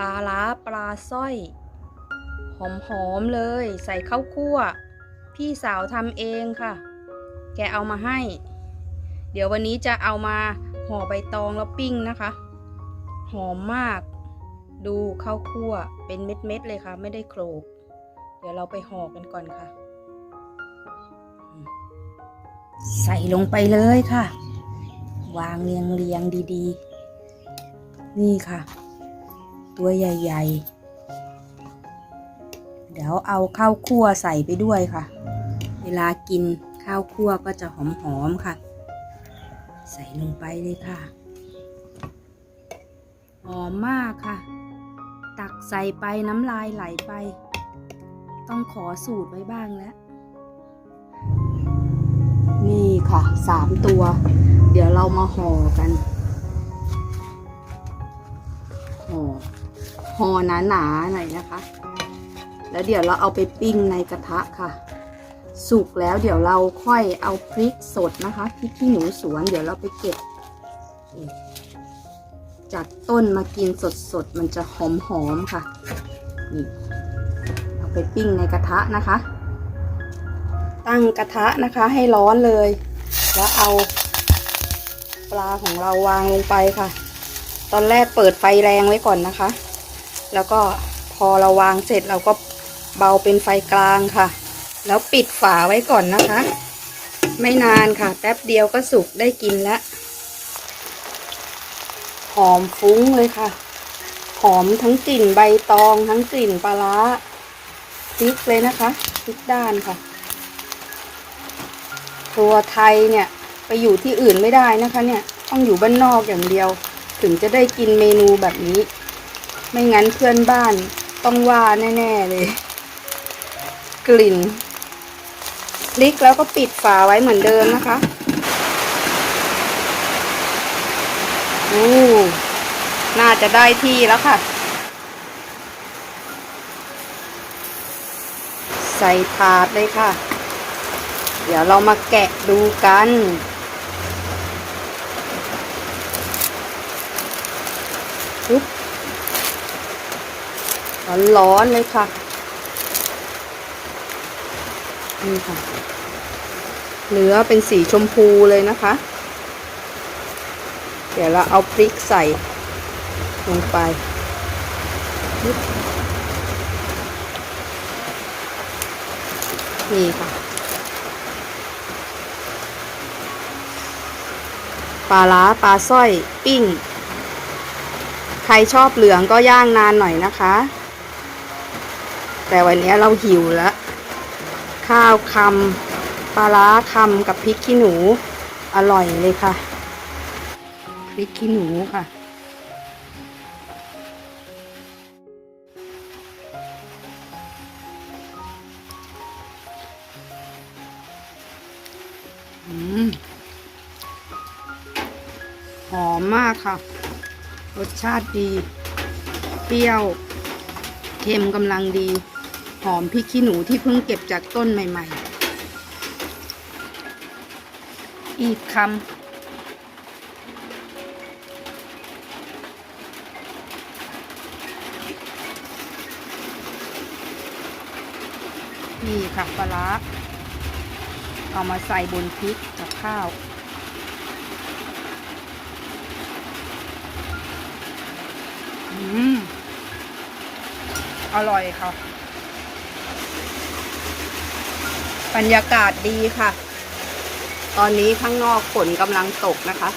ปลาล้าปลาสร้อย หอมๆเลย ใส่ข้าวคั่ว พี่สาวทำเองค่ะ แกเอามาให้ เดี๋ยววันนี้จะเอามาห่อใบตองแล้วปิ้งนะคะ หอมมาก ดูข้าวคั่วเป็นเม็ดๆเลยค่ะ ไม่ได้โขลก เดี๋ยวเราไปห่อกันก่อนค่ะ ใส่ลงไปเลยค่ะ วางเรียงเรียงๆดีๆ นี่ค่ะ ตัวใหญ่ ๆ เดี๋ยวเอาข้าวคั่วใส่ไปด้วยค่ะ เวลากินข้าวคั่วก็จะหอม ๆ ค่ะ ใส่ลงไปเลยค่ะ หอมมากค่ะ ตักใส่ไปน้ำลายไหลไป ต้องขอสูตรไว้บ้างแล้ว นี่ค่ะสามตัว เดี๋ยวเรามาห่อกัน ห่อ ห่อหนาๆหน่อยนะคะ แล้วเดี๋ยวเราเอาไปปิ้งในกระทะค่ะ สุกแล้วเดี๋ยวเราค่อยเอาพริกสดนะคะพริกขี้หนูสวนเดี๋ยวเราไปเก็บ จากต้นมากินสดๆมันจะหอมๆค่ะนี่เอาไปปิ้งในกระทะนะคะ ตั้งกระทะนะคะให้ร้อนเลย แล้วเอาปลาของเราวางลงไปค่ะ ตอนแรกเปิดไฟแรงไว้ก่อนนะคะ แล้วก็พอเราวางเสร็จเราก็เบาเป็นไฟกลางค่ะ แล้วปิดฝาไว้ก่อนนะคะ ไม่นานค่ะ แป๊บเดียวก็สุกได้กินแล้วหอมฟุ้งเลยค่ะ หอมทั้งกลิ่นใบตองทั้งกลิ่นปลาร้าพริกเลยนะคะพริกด้านค่ะครัวไทยเนี่ยไปอยู่ที่อื่นไม่ได้นะคะเนี่ย ต้องอยู่บ้านนอกอย่างเดียว ถึงจะได้กินเมนูแบบนี้ ไม่งั้นเพื่อนบ้านต้องว่าแน่ๆเลย กลิ่นพลิกแล้วก็ปิดฝาไว้เหมือนเดิมนะคะโอ้น่าจะได้ที่แล้วค่ะ ใส่ถาดเลยค่ะ เดี๋ยวเรามาแกะดูกันปุ๊บ ร้อนๆเลยค่ะ นี่ค่ะ เนื้อเป็นสีชมพูเลยนะคะ เดี๋ยวเราเอาพริกใส่ลงไปนี่ค่ะ ปลาล้าปลาสร้อยปิ้ง ใครชอบเหลืองก็ย่างนานหน่อยนะคะ แต่วันนี้เราหิวแล้ว ข้าวคำปลาล้าคำกับพริกขี้หนูอร่อยเลยค่ะ พริกขี้หนูค่ะอหอมมากค่ะ รสชาติดี เปรี้ยว เค็มกำลังดี หอมพริกขี้หนูที่เพิ่งเก็บจากต้นใหม่ ๆ อีกคำนี่ค่ะปลาร้าเอามาใส่บนพริกกับข้าว อืม อร่อยค่ะ บรรยากาศดีค่ะ ตอนนี้ข้างนอกฝนกำลังตกนะคะ